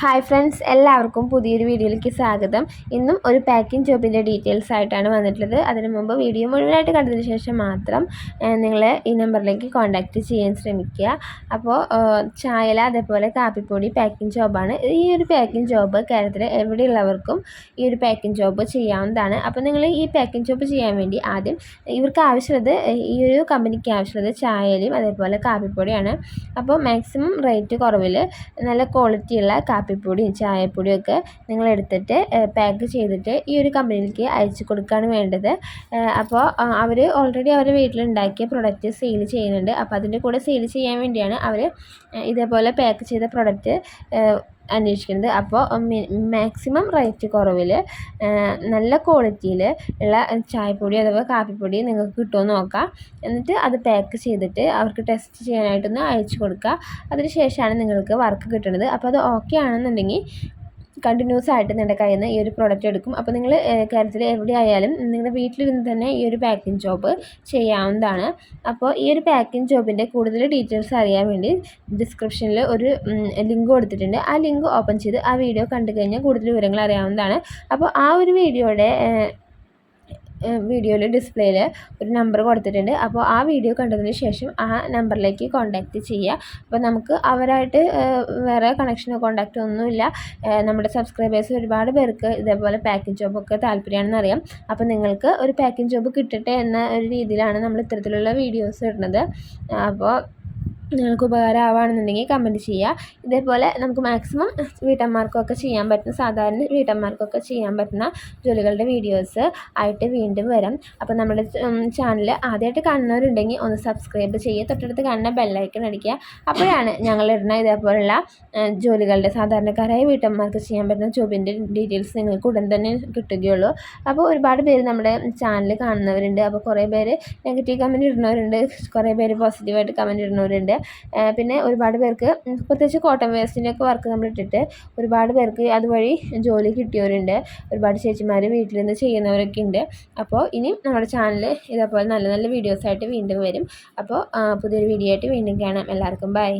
Hi friends എല്ലാവർക്കും പുതിയൊരു വീഡിയോയിലേക്ക് സ്വാഗതം. ഇന്നും ഒരു പാക്കിംഗ് ജോബിന്റെ ഡീറ്റെയിൽസ് ആയിട്ടാണ് വന്നിട്ടുള്ളത്. അതിനു മുമ്പ് വീഡിയോ മുഴുവനായിട്ട് കണ്ടതിന് ശേഷം മാത്രം നിങ്ങൾ ഈ നമ്പറിലേക്ക് കോൺടാക്റ്റ് ചെയ്യാൻ ശ്രമിക്കുക. അപ്പോൾ ചായല അതേപോലെ കാപ്പിപ്പൊടി പാക്കിംഗ് ജോബാണ് ഈ ഒരു പാക്കിംഗ് ജോബ് കേരളത്തിലെ എവിടെയുള്ളവർക്കും ഈ ഒരു പാക്കിംഗ് ജോബ് ചെയ്യാവുന്നതാണ്. അപ്പോൾ നിങ്ങൾ ഈ പാക്കിംഗ് ജോബ് ചെയ്യാൻ വേണ്ടി ആദ്യം ഇവർക്ക് ആവശ്യമുള്ളത് ഈ ഒരു കമ്പനിക്ക് ആവശ്യമുള്ളത് ചായലയും അതേപോലെ കാപ്പിപ്പൊടിയാണ്. അപ്പോൾ മാക്സിമം റേറ്റ് കുറവിൽ നല്ല ക്വാളിറ്റിയുള്ള കാപ്പിപ്പൊടിയും ചായപ്പൊടിയും ഒക്കെ നിങ്ങളെടുത്തിട്ട് പാക്ക് ചെയ്തിട്ട് ഈ ഒരു കമ്പനിയിലേക്ക് അയച്ചു കൊടുക്കുകയാണ് വേണ്ടത്. അപ്പോൾ അവർ ഓൾറെഡി അവരുടെ വീട്ടിലുണ്ടാക്കിയ പ്രൊഡക്റ്റ് സെയിൽ ചെയ്യുന്നുണ്ട്. അപ്പോൾ അതിന്റെ കൂടെ സെയിൽ ചെയ്യാൻ വേണ്ടിയാണ് അവർ ഇതേപോലെ പാക്ക് ചെയ്ത പ്രൊഡക്റ്റ് അന്വേഷിക്കുന്നത് അപ്പോൾ മാക്സിമം റേറ്റ് കുറവിൽ നല്ല ക്വാളിറ്റിയിൽ ഉള്ള ചായപ്പൊടി അഥവാ കാപ്പിപ്പൊടി നിങ്ങൾക്ക് കിട്ടുമോ നോക്കാം. എന്നിട്ട് അത് പാക്ക് ചെയ്തിട്ട് അവർക്ക് ടെസ്റ്റ് ചെയ്യാനായിട്ടൊന്ന് അയച്ചു കൊടുക്കുക. അതിന് ശേഷമാണ് നിങ്ങൾക്ക് വർക്ക് കിട്ടുന്നത് അപ്പോൾ അത് ഓക്കെ ആണെന്നുണ്ടെങ്കിൽ കണ്ടിന്യൂസ് ആയിട്ട് നിങ്ങളുടെ കയ്യിൽ നിന്ന് ഈ ഒരു പ്രോഡക്റ്റ് എടുക്കും. അപ്പോൾ നിങ്ങൾ കേരളത്തിൽ എവിടെ ആയാലും നിങ്ങളുടെ വീട്ടിലിരുന്ന് തന്നെ ഈ ഒരു പാക്കിംഗ് ജോബ് ചെയ്യാവുന്നതാണ്. അപ്പോൾ ഈ ഒരു പാക്കിംഗ് ജോബിന്റെ കൂടുതൽ ഡീറ്റെയിൽസ് അറിയാൻ വേണ്ടി ഡിസ്ക്രിപ്ഷനിൽ ഒരു ലിങ്ക് കൊടുത്തിട്ടുണ്ട്. ആ ലിങ്ക് ഓപ്പൺ ചെയ്ത് ആ വീഡിയോ കണ്ടു കഴിഞ്ഞാൽ കൂടുതൽ വിവരങ്ങൾ അറിയാവുന്നതാണ്. അപ്പോൾ ആ ഒരു വീഡിയോയുടെ വീഡിയോയിൽ ഡിസ്പ്ലേയിൽ ഒരു നമ്പർ കൊടുത്തിട്ടുണ്ട്. അപ്പോൾ ആ വീഡിയോ കണ്ടതിന് ശേഷം ആ നമ്പറിലേക്ക് കോൺടാക്റ്റ് ചെയ്യുക. അപ്പോൾ നമുക്ക് അവരായിട്ട് വേറെ കണക്ഷനോ കോൺടാക്റ്റോ ഒന്നുമില്ല. നമ്മുടെ സബ്സ്ക്രൈബേഴ്സ് ഒരുപാട് പേർക്ക് ഇതേപോലെ പാക്കിംഗ് ജോബൊക്കെ താല്പര്യമാണെന്ന് അറിയാം. അപ്പോൾ നിങ്ങൾക്ക് ഒരു പാക്കിംഗ് ജോബ് കിട്ടട്ടെ എന്ന ഒരു രീതിയിലാണ് നമ്മൾ ഇത്തരത്തിലുള്ള വീഡിയോസ് ഇടുന്നത്. അപ്പോൾ നിങ്ങൾക്ക് ഉപകാരമാവുകയാണെന്നുണ്ടെങ്കിൽ കമന്റ് ചെയ്യുക. ഇതേപോലെ നമുക്ക് മാക്സിമം വീട്ടമ്മമാർക്കൊക്കെ ചെയ്യാൻ പറ്റുന്ന സാധാരണ വീട്ടമ്മമാർക്കൊക്കെ ചെയ്യാൻ പറ്റുന്ന ജോലികളുടെ വീഡിയോസ് ആയിട്ട് വീണ്ടും വരാം. അപ്പോൾ നമ്മുടെ ചാനൽ ആദ്യമായിട്ട് കാണുന്നവരുണ്ടെങ്കിൽ ഒന്ന് സബ്സ്ക്രൈബ് ചെയ്യുക. തൊട്ടടുത്ത് കാണുന്ന ബെല്ലൈക്കൺ അടിക്കുക. അപ്പോഴാണ് ഞങ്ങൾ ഇടുന്ന ഇതേപോലുള്ള ജോലികളുടെ സാധാരണക്കാരായ വീട്ടമ്മമാർക്ക് ചെയ്യാൻ പറ്റുന്ന ജോബിന്റെ ഡീറ്റെയിൽസ് നിങ്ങൾക്ക് ഉടൻ തന്നെ കിട്ടുകയുള്ളൂ. അപ്പോൾ ഒരുപാട് പേര് നമ്മുടെ ചാനൽ കാണുന്നവരുണ്ട്. അപ്പോൾ കുറേ പേര് നെഗറ്റീവ് കമന്റ് ഇടുന്നവരുണ്ട്. കുറേ പേര് പോസിറ്റീവായിട്ട് കമന്റ് ഇടുന്നവരുണ്ട്. പിന്നെ ഒരുപാട് പേർക്ക് പ്രത്യേകിച്ച് കോട്ടൺ വേസ്റ്റിന്റെയൊക്കെ വർക്ക് നമ്മൾ ഇട്ടിട്ട് ഒരുപാട് പേർക്ക് അതുവഴി ജോലി കിട്ടിയവരുണ്ട്. ഒരുപാട് ചേച്ചിമാർ വീട്ടിൽ നിന്ന് ചെയ്യുന്നവരൊക്കെ ഉണ്ട്. അപ്പോൾ ഇനി നമ്മുടെ ചാനൽ ഇതേപോലെ നല്ല നല്ല വീഡിയോസായിട്ട് വീണ്ടും വരും. അപ്പോൾ പുതിയൊരു വീഡിയോ ആയിട്ട് വീണ്ടും കാണാം. എല്ലാവർക്കും ബൈ